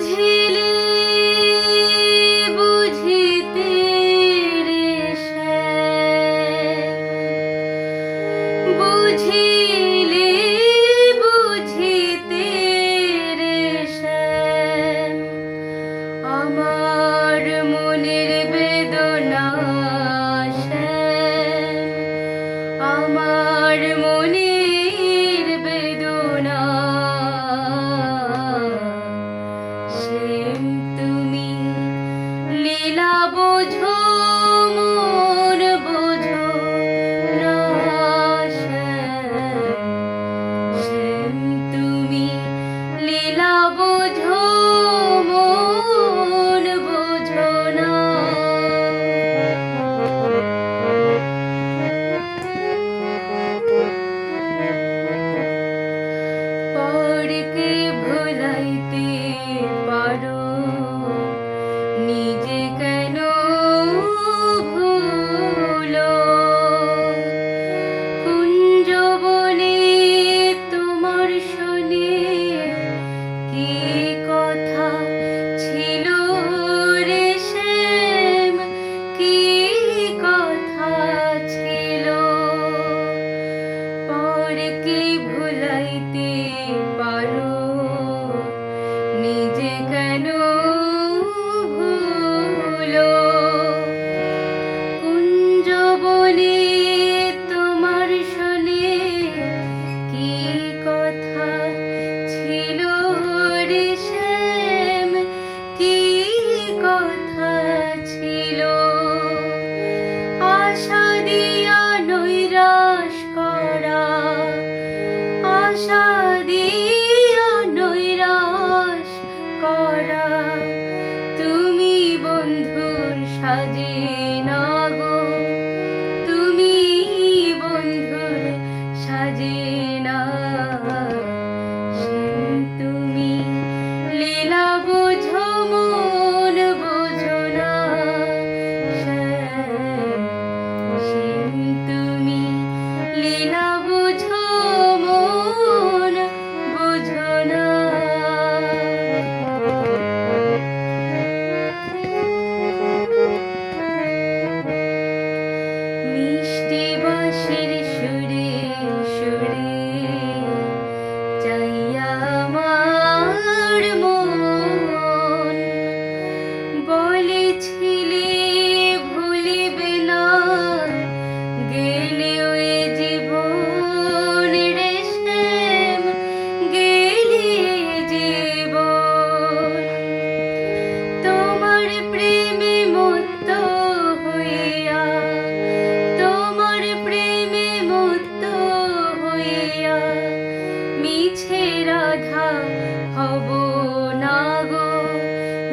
বুঝিলি বুঝিতে রে বুঝিলি বুঝিতে রে আমার মনের বেদনা আমার মন তুমি লীলা বোঝো Bonne আমার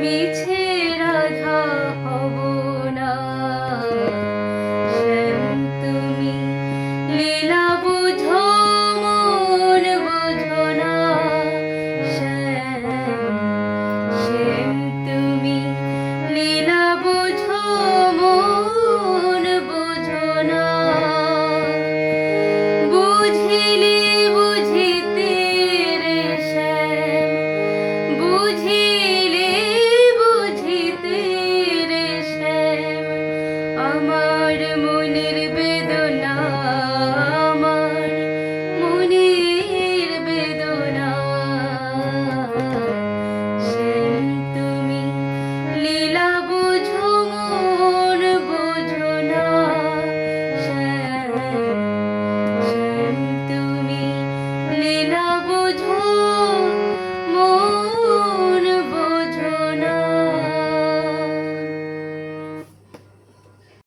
মিছে রাধা হব না তুমি লীলা